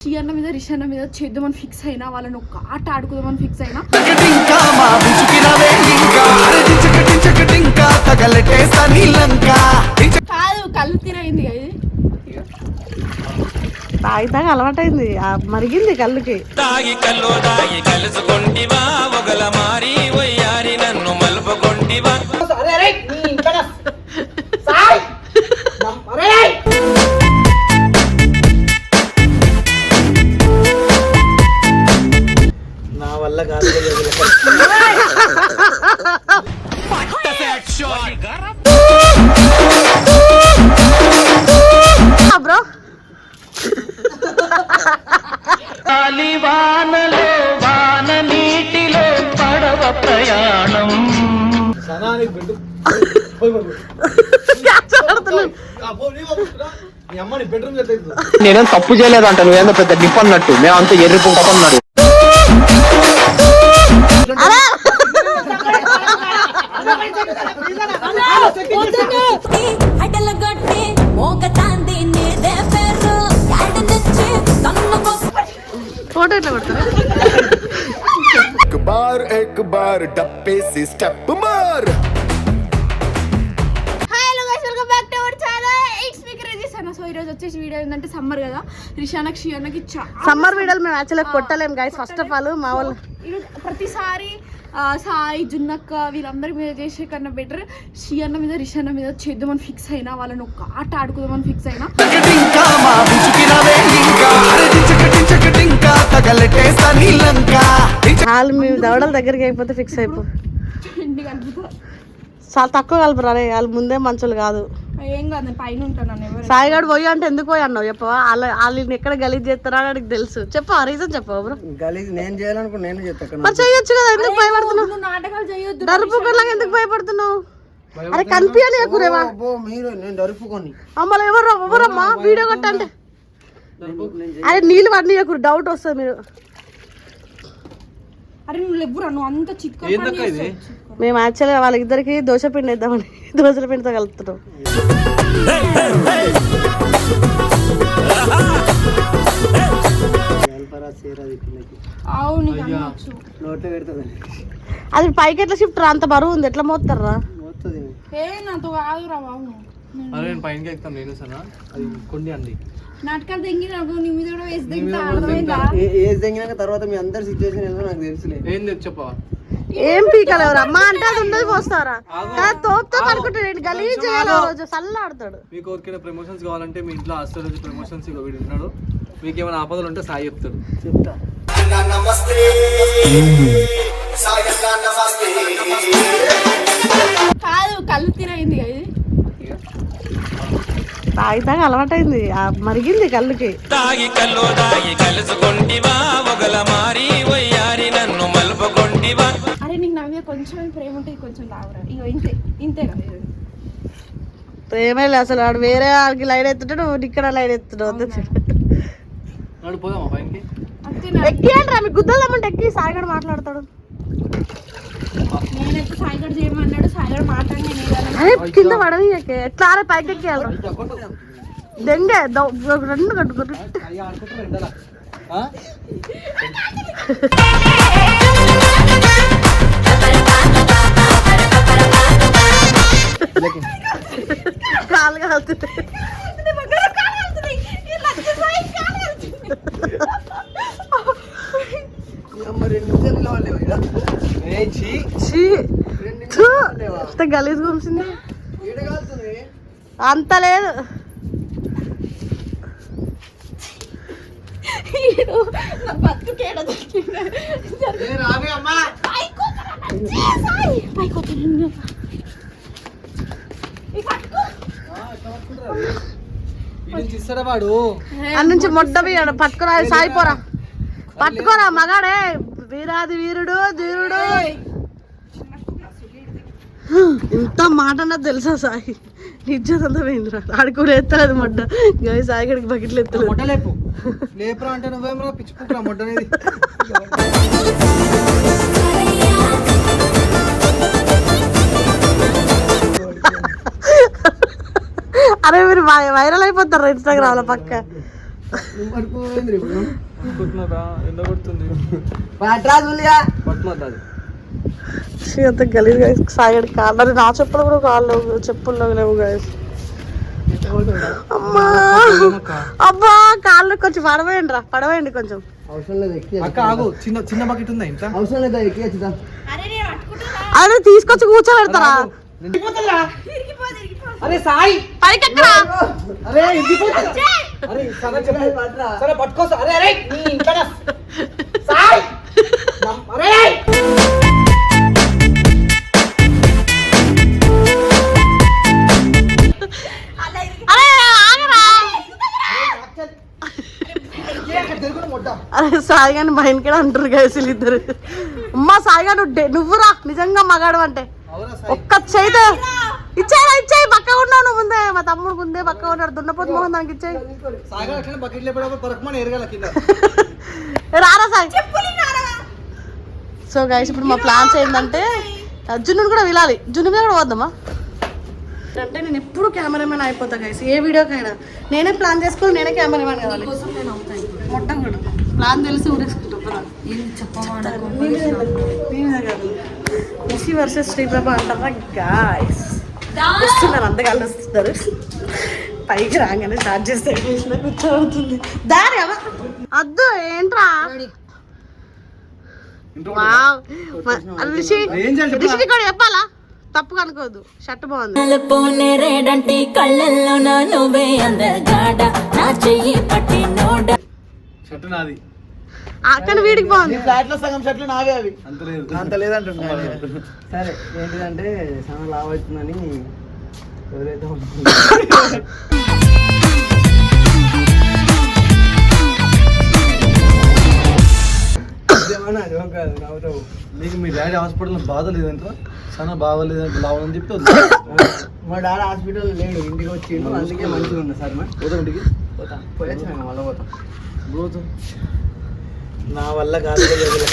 షియన్న మీద రిషన్న మీద చేద్దామని ఫిక్స్ అయినా వాళ్ళని ఒక్క ఆట ఆడుకుందామని ఫిక్స్ అయినా. టింకా మా బిచుకినవే ఇంకా అరటి చకటి చకటింకా తగలటేస్తా నీలంకా కాదు కళ్ళు ఇది. తాగి తాగి అలవాటైంది. ఆ మరిగింది కళ్ళుకి. తాగి కల్లో తాగి కలుసుకొంటివా ఒకల మారి వయ్యారి నన్ను మలుపుకొంటివా. వల్ల కాదు బ్రో వానలో వాన నీటిలో పడవ ప్రయాణం సనానికి నేనేం తప్పు చేయలేదంట నువ్వేందో పెద్ద నిప్ అన్నట్టు. మేము అంత एक बार एक बार डप्पे से स्टेप मार hi hello guys welcome back to our channel it's me crazy Sanna so ఈరోజు వచ్చేసి వీడియో ఏంటంటే సమ్మర్ కదా రిషానకి షియన్నకి చాలా సమ్మర్ వీడియోలు మేము యాక్చువల్గా కొట్టలేం గైస్ ఫస్ట్ ఆఫ్ ఆల్ మా వాళ్ళు ఈరోజు ప్రతిసారి ఆ, సాయి జున్నక్క వీళ్ళందరి మీద చేసే కన్నా బెటర్ షియన్న మీద రిషన్న మీద చేద్దామని ఫిక్స్ అయినా వాళ్ళని ఒక్క ఆట ఆడుకుందామని ఫిక్స్ అయినా చకటింకా వాళ్ళు మేము దవడల దగ్గరికి అయిపోతే ఫిక్స్ అయిపో. చాలా తక్కువ కలపరా రే వాళ్ళు ముందే మంచులు కాదు. ఏం కాదు నేను పైన ఉంటాను నన్ను ఎవరు సాయిగాడు పోయి అంటే ఎందుకు పోయి అన్నావు? చెప్పవా? వాళ్ళ వాళ్ళని ఎక్కడ గలీజ్ చేస్తారా అని నాకు తెలుసు. చెప్పవా రీజన్ చెప్పవా బ్రో గలీజ్ నేను చేయాలనుకున్నా నేను చేస్తా మరి చెయ్యొచ్చు కదా ఎందుకు భయపడుతున్నావు? నాటకాలు చేయొద్దు ఎందుకు భయపడుతున్నావు? అరే కనిపించని కురేవా అబ్బో మీరు నేను దరుపుకొని. అమ్మలు ఎవరు ఎవరమ్మా వీడియో కొట్టండి. అరే నీళ్ళు పడినీయకురు డౌట్ వస్తుంది మీరు. అరే నువ్వు ఎవ్వరు నువ్వు అంత చిత్క మేము యాక్చువల్గా వాళ్ళిద్దరికి దోశ పిండి వేద్దామని దోశల పిండితో కలుపుతున్నాం. అది పైకి ఎట్లా షిఫ్ట్ రా? అంత బరువు ఉంది ఎట్లా మోస్తారా ఏ నాతో కాదురా బాబు. అరే నేను పైనకి ఎక్కుతాను నేను సనా అది కొండి అండి నాటకాలు తెంగి నాకు నీ మీద కూడా వేసి తెంగితే అర్థమైందా? ఏది తెగినాక తర్వాత మీ అందరి సిచ్యువేషన్ ఏందో నాకు తెలుసులే. ఏం చెప్పవా? ఏం పీకలేవరా అమ్మా అంటే అది ఉండదు పోస్తారా? కానీ తోపుతో పడుకుంటాడు గలీజ్ చేయాలి రోజు సల్లాడుతాడు. మీకు ఎవరికైనా ప్రమోషన్స్ కావాలంటే మీ ఇంట్లో ఆస్ట్రాలజీ ప్రమోషన్స్ ఇక వీడు ఉన్నాడు. మీకు ఏమైనా ఆపదలు ఉంటే సాయి చెప్తాడు. చెప్తా. కాదు తాగి తాగి అలవాటైంది. ఆ మరిగింది కళ్ళుకి. తాగి కల్లో తాగి కలుసుకొంటివా? ఒకల మారి వయ్యారి నన్ను మలుపుకొంటివా? అరే నీకు నా మీద కొంచెం ప్రేమ ఉంటే కొంచెం లావురా ఇగో ఇంతే ఇంతే. ప్రేమే లేదు అసలు. వాడు వేరే వాడికి లైన్ ఎత్తుంటాడు ఇక్కడ లైన్ ఎత్తుంటావు అంతే చూడు. నాడు పోదామా పైనకి అంతేనా ఎక్కియండి రా మీ గుద్దలు అమ్మంటే ఎక్కి సాయిగడు మాట్లాడతాడు. నేను ఎప్పుడు సాయిగడ్ చేయమన్నాడు ఏదైనా అరే కింద పడవి ఎక్కే. ఎట్లా అరే పైకి ఎక్కియాలి దెంగే దౌ- రెండు కట్టుకుంటు అయ్యా అనుకుంటున్నా ఎండలా ఆ? కాలు కాలుతుంది ఏ చీ ఛీ. థూ. ఇంత గలీజ్ గుంసింది అంత లేదు. వాడు? నుంచి బియ్యడు పట్టుకోరా సాయిపోరా పట్టుకోరా మగాడే. వీరాది వీరుడు ధీరుడు. ఇంత మాట అన్నది తెలుసా సాయి? నిజంతా పోయిందిరా ఆడుకోడు ఎత్తలేదు మొడ్డ. గవి సాయి గడికి బకెట్లు ఎత్తలేదు. మొట్ట లేపు. లేపురా అంటే నువ్వేం రా పిచ్చుకుంటురా మొట్ట అనేది. అరే మీరు వై- వైరల్ అయిపోతారు ఇన్స్టాగ్రామ్లో పక్క కొడుతుంది. పట్రా ఛీ, అంత గలీజ్ గైస్ సాగడి కాళ్ళు నా చెప్పులు కూడా కాళ్ళు చెప్పుల్లో లేవు గైస్ అమ్మా! అబ్బా! కాళ్ళు కొంచెం పడవేయండి రా. పడవేయండి కొంచెం. అవసరం లేదు ఎక్కి అక్క ఆగు. చిన్న చిన్న బకెట్ ఉందా ఇంత అవసరం లేదా ఎక్కి వచ్చుదా అదే తీసుకొచ్చి కూర్చోబెడతారా? అరే సాయి పైకి ఎక్కరా అరే ఇంటిపోతుంది అరే సరే చెప్పు. పట్రా. సరే పట్టుకోసా అరే అరే నీ ఇంట్లో సాయి! నమ్- అరే అరే! అరే సాయిగాని బయనకడ అంటారు గైస్ ఇద్దరు అమ్మా సాయిగా నువ్వు నువ్వురా నిజంగా మగాడు అంటే. ఒక్క చేయితే ఇచ్చేయరా ఇచ్చేయి పక్క ఉన్నావు నువ్వు ముందే. మా తమ్ముడు ముందే పక్క ఉన్నాడు. దున్నపోతు మోహన్ దానికి ఇచ్చేయి. సాయిగా రారా సాయి. సో గైస్ ఇప్పుడు మా ప్లాన్స్ ఏంటంటే జున్ను కూడా విలాలి జున్ను మీద కూడా పోద్దామా అంటే నేను ఎప్పుడు కెమెరామెన్ అయిపోతా గైస్ ఏ వీడియోకైనా నేనే ప్లాన్ చేసుకుని నేనే కెమెరామెన్ కావాలి. మొత్తం కూడా. ప్లాన్ తెలిసి ఊరేసుకుంటాం మెస్సీ వర్సెస్ శ్రీప్రభ అంటారా గాయస్ వస్తున్నారు వస్తున్నారు. పైకి రాగానే స్టార్ట్ చేస్తే కూర్చోబడుతుంది దారి అద్దు ఏంట్రా? కూడా చెప్పాలా? తప్పు కనుకోవద్దు షర్ట్ బాగుంది. కళ్ళల్లో నా నువ్వే అందగాడ నా చెయ్యి పట్టి నోడ. షర్ట్ నాది. అక్కడ వీడికి బాగుంది. ఫ్లాట్లో సగం చెట్లు నావే అవి. అంత లేదు. అంత లేదంటున్నా సరే ఏంటిదంటే చాలా లావ్ అవుతుందని ఎవరైతే. మీకు మీ డాడీ హాస్పిటల్ బాధ లేదంట? చాలా బాగోలేదంట లావని చెప్తే మా డాడీ హాస్పిటల్ లేడు ఇంటికి వచ్చిండు అందుకే మంచిగా ఉంది సార్ మరి పోతాం ఇంటికి? పోతా పోయొచ్చు మళ్ళీ పోతాం. పోతాం. నా వల్ల కాదు అక్కడనే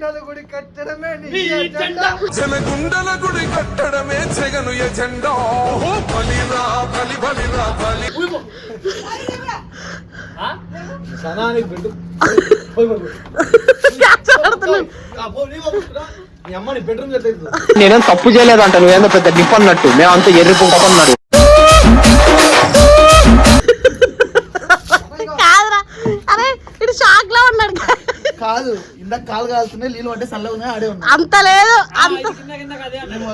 జెండాల గుడి కట్టడమే నీ గుడి కట్టడమే జగను ఎజెండా బలిరా బలి బలిరా సనానికి పెట్టు. నేనేం తప్పు చేయలేదంట నువ్వేందో పెద్ద నిప్పన్నట్టు మేమంతా ఎర్రి పుంకన్నాడు కాదురా కాదు. ఇందాక కాలు కాలుతున్నాయి నీళ్ళు అంటే చల్లగా ఉన్నాయి ఆడే ఉన్నా అంత లేదు అంత నేను.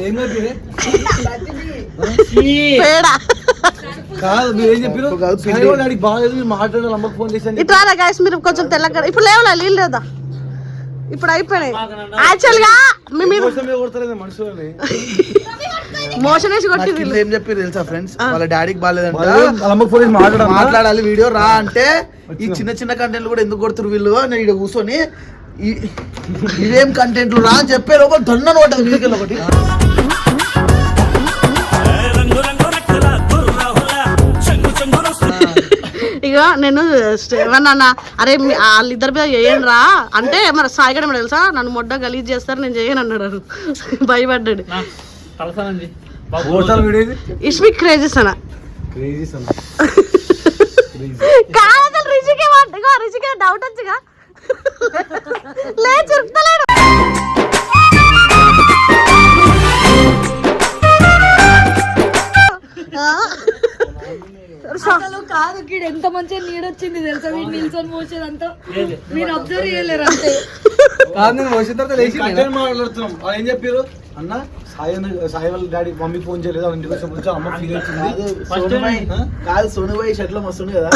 ఏం పేడ. కాదు మీరు ఏం చెప్పారు బాగాలేదు మీరు మాట్లాడాలి అమ్మకి ఫోన్ చేశాను ఇటు రారా గైస్ మీరు కొంచెం తెల్లగా ఇప్పుడు లేవులా నీళ్ళు లేదా? ఇప్పుడు అయిపోయినాయి. యాక్చువల్గా మీ మీద మనుషులని? మోషన్ వేసి కొట్టి ఏం చెప్పి తెలుసా ఫ్రెండ్స్? వాళ్ళ డాడీకి బాగాలేదంట. మాట్లాడాలి మాట్లాడాలి వీడియో రా అంటే ఈ చిన్న చిన్న కంటెంట్లు కూడా ఎందుకు కొడుతురు వీళ్ళు? నేను ఇక్కడ కూర్చొని ఇవేం కంటెంట్లు రా అని చెప్పే లోపల దొన్నను పడ్డది మీదకి ఒకటి. ఇక నేను ఏమన్నా అరే వాళ్ళిద్దరి మీద చేయండి రా. అంటే మరి సాయిగడ తెలుసా? నన్ను మొడ్డ గలీజ్ చేస్తారు నేను చేయను అన్నాడు. భయపడ్డాడు. హోటల్ వీడియో ఇది ఇష్మి క్రేజెస్ అన్న క్రేజీ సన్న కాదు అసలు రిషికే ఇగో రిషికే డౌట్ వచ్చిగా లే చురుకుతలేడు ఆ? కాదు కీడు ఎంత మంచిగా నీడొచ్చింది తెలుసా? వీడు నిల్చొని మోసేదంతా. మీరు అబ్జర్వ్ చేయలేరు అంతే. కాదు నేను వచ్చిన తర్వాత లేచి మాట్లాడుతున్నాం. ఏం చెప్పారు? అన్న సాయి అన్న- సాయి వాళ్ళ డాడీ మమ్మీ ఫోన్ చేయలేదు వాళ్ళ ఇంటికి వచ్చి వచ్చి అమ్మ ఫీల్ అవుతుంది కాదు సోనుబాయి షర్ట్లో మస్తుంది కదా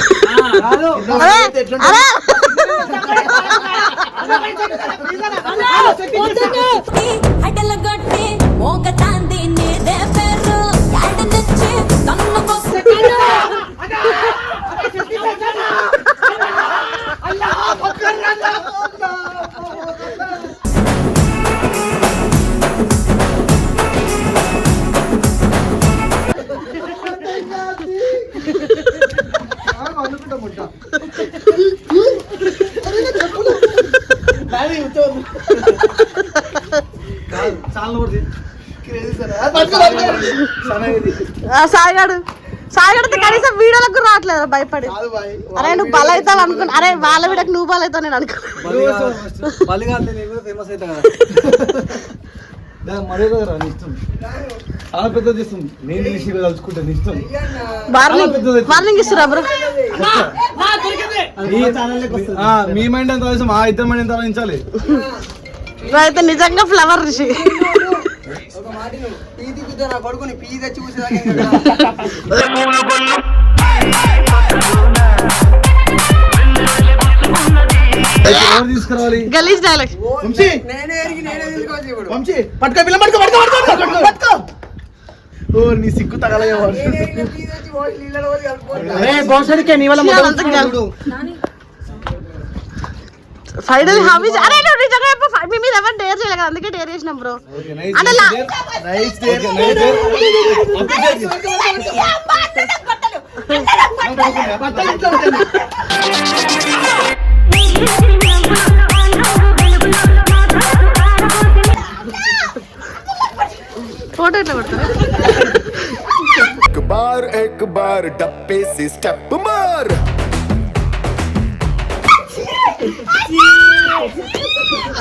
హడల గొట్టి మోగ చాంది సాయిగాడు. సాయిగాడితే కనీసం వీడియోలకు రావట్లేదు భయపడి? కాదు బాయ్. అరే నువ్వు బలవుతావు అనుకున్నా. అరే వాళ్ళ వీడియోకి నువ్వు మళ్ళీ కాదు నేను కూడా ఫేమస్ అవుతా కదా. దాని మరే కదా నీ ఇష్టం. చాలా పెద్ద చేస్తుంది నేను తీసి తలుచుకుంటా నీ ఇష్టం. వార్నింగ్ వార్నింగ్ ఇస్తురా బ్రో మీ- ఆ, మీ మైండ్ ఎంత మా ఇద్దరు మైండ్ ఎంత అయితే నిజంగా ఫ్లవర్ రిషి. గలీజ్ డైలాగ్ వంశీ! వంశీ! పట్టుకో పిల్ల పట్టుకో పట్టుకో పట్టుకో పట్టుకో పట్టుకో ఓ నీ సిగ్గు తగలయ్యా ఫైనల్ హామీ అరే నువ్వు నిజంగా మీ మీద ఎవరు డేర్ చేయలే కదా అందుకే డేర్ చేసినాం బ్రో అంటే ఫోటో ఎట్లా పడతారు? బార్ ఎక్ బార్ డప్పేసి స్టెప్ మార్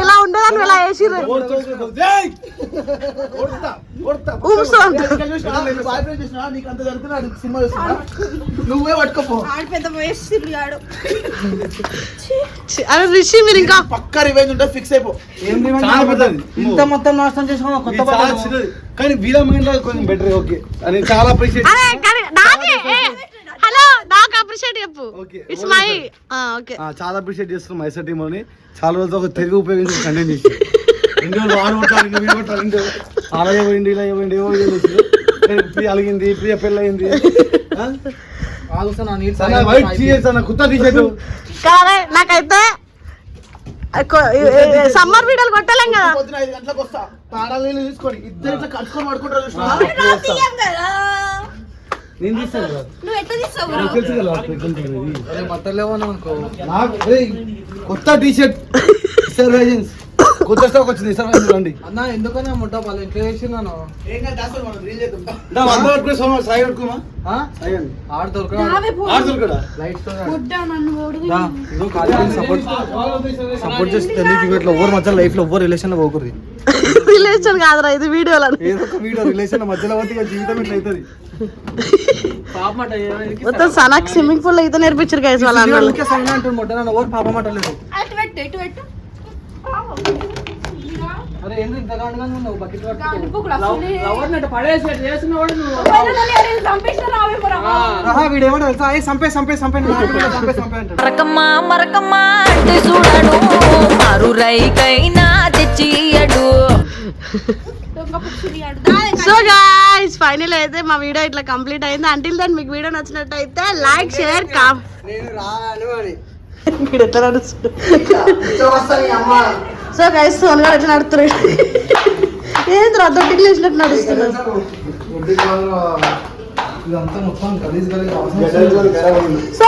ఎలా ఉండదని ఎలా వేసిర్రు? నువ్వే పట్టుకోపో. అరే రిషి మీరు ఇంకా పక్కా రివెంజ్ ఉంటుంది ఫిక్స్ అయిపో. ఇంత మొత్తం నాశనం చేసిన కొత్త కానీ వీళ్ళ మైండ్లో కొంచెం బెటర్ ఓకే అని చాలా అప్రిషియేట్ హలో నాకు అప్రిషియేట్ చెప్పు. Okay. ఇట్స్ మై ఓకే చాలా అప్రిషియేట్ చేస్తున్నాం మైసర్ టీమ్ అని చాలా రోజులు ఒక తెలుగు ఉపయోగించి కంటెంట్ చేసి రెండు రోజులు వాడు కొట్టాలి ఇంకా వీడు కొట్టాలి రెండు అలాగే పోయింది ఇలా ఏవో చేసి కానీ ప్రియ అలిగింది ప్రియ పెళ్ళయింది. వైట్ కుత్త కానీ నాకైతే సమ్మర్ వీడియోలు కొట్టలేం కదా. పొద్దున ఐదు గంటలకు వస్తా. తాడాలు నీళ్ళు తీసుకొని ఇద్దరు ఇట్లా పడుకుంటారు నేను తీస్తాను కదా. నువ్వు ఎట్లా తీస్తావు నాకు తెలుసు కదా అప్పుడు ఎట్లుంటుంది ఇది. అరే మట్టలేవో అనుకో. నాకు ఏయ్, కొత్త టీషర్ట్ సర్వేజెన్స్ కొత్త స్టాక్ వచ్చింది సర్వేజెన్స్ రండి. అన్న ఎందుకన్నా ముట్ట వాళ్ళు ఎట్లా చేసినాను? దా, వంద పట్టుకుని సోమ సాయి పట్టుకోమా ఆ? సాయి అండి. ఆడు దొరకడా? నావే పో ఆడుతురు కూడా లైట్స్తో గుడ్డ నన్ను ఓడుగు సపోర్ట్ సపోర్ట్ చేసి తెలుగు ఇట్లా ఎవరు మధ్య లైఫ్లో ఎవరు రిలేషన్లో పోకూడదు. రిలేషన్ కాదురా ఇది ఏదో ఒక వీడియో రిలేషన్ మధ్యలో పోతే ఇక జీవితం ఇట్లా అవుతుంది. మొత్తం సనాక్ స్విమ్మింగ్ పూల్ ఈత నేర్పించారు గైస్ వాళ్ళ నన్ను ఎవరు పాప మట్టలేదు అటు పెట్టు ఇటు పెట్టు. అరే ఏంది ఇంత గాండుగా ఉన్నావు? బకెట్ ఏమో తెలుసా? ఏ సంపే సంపే సంపే నువ్వు సంపే సంపే అంటాడు. మరకమ్మా మరకమ్మా అంటే చూడడు. తెచ్చియడు. సో గాయ్స్ ఫైనల్ అయితే మా వీడియో ఇట్లా కంప్లీట్ అయింది. అంటిల్ దెన్ మీకు వీడియో నచ్చినట్టయితే లైక్ షేర్ కామ్ నేను రాను అని. ఇక్కడ ఎట్లా నడుస్తుంది? సో గైస్ సోన్ గారు ఎట్లా నడుతున్నాడు ఏంద్రా దొడ్డికి లేచినట్టు నడుస్తున్నాడు ఇదంతా మొత్తం గలీజ్ గలీజ్ అవసరం సో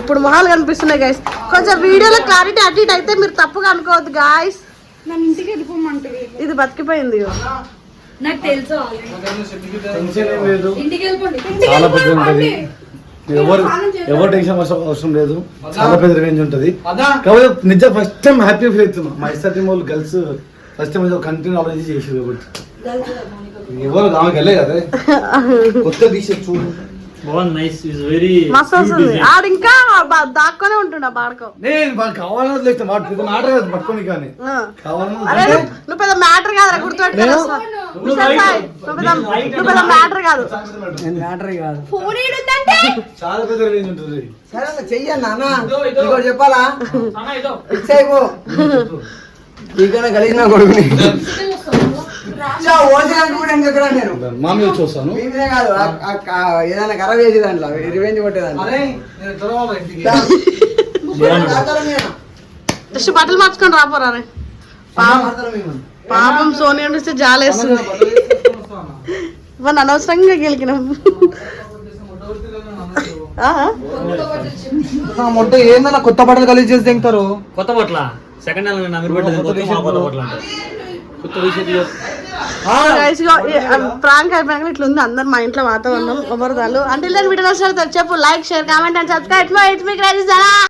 ఇప్పుడు మొహాలు కనిపిస్తున్నాయి గైస్ కొంచెం వీడియోలో క్లారిటీ అటు ఇటు అయితే మీరు తప్పుగా అనుకోవద్దు గాయస్ నన్ను ఇంటికి ఇది బతికిపోయింది నాకు తెలుసు టెన్షన్ ఏం లేదు. ఇంటికి వెళ్ళిపోండి. చాలా పెద్ద ఉంటుంది. ఎవరు ఎవరు టెన్షన్ అవసరం అవసరం లేదు. చాలా పెద్ద రేంజ్ ఉంటుంది. కాబట్టి నిజం ఫస్ట్ టైం హ్యాపీ ఫీల్ అవుతున్నా. మా ఇస్తా టీం వాళ్ళు గర్ల్స్ ఫస్ట్ టైం ఏదో కంటిన్యూ ఆలోచించి చేసారు కాబట్టి. ఎవరు ఆమెకి వెళ్ళే కదా. కొత్త తీసే చూడు. మస్తు వస్తుంది ఆడు ఇంకా దాక్కొనే ఉంటుండ బాడకో. నేను కావాలని వదిలేస్తే మాట కాదు పట్టుకొని కానీ. అరే నువ్వు- పెద్ద మ్యాటర్ కాదు. నువ్వు పెద్ద నువ్వు పెద్ద మ్యాటర్ కాదు. ఫోన్ ఏడుందంటే చాలా పెద్ద రేంజ్ ఉంటుంది. సరే చెయ్యన్న అన్న. ఇంకోటి చెప్పాలా? ఫిక్స్ అయిపో. ఇక్కడ కలిసిన కొడుకుని. ఓసారి కూడా ఎందుకురా నేను మామి వచ్చి వస్తాను. మీ మీదే కాదు ఏదైనా ఖరాబ్ చేసి దాంట్లో రివెంజ్ కొట్టేదాంట్లో. అరే నేను తర్వాత ఇంటికి జస్ట్ బట్టలు మార్చుకొని రాపోరా రే. పాపం సోనియా చూస్తే జాలేస్తుంది. ఇవన్నీ అనవసరంగా గెలికినాం. మొట్ట ఏందన్నా కొత్త బట్టలు కలిసి చేసి తింటారు కొత్త బట్ల సెకండ్ హ్యాండ్ కొత్త మా కొత్త బట్ల కొత్త ప్రాంక్ అయిపోయాక ఇట్లా ఉంది అందరు మా ఇంట్లో వాతావరణం ఎవరిదాలు అంటే వీడియో నచ్చినట్టు చెప్పు like share comment and subscribe it's me crazy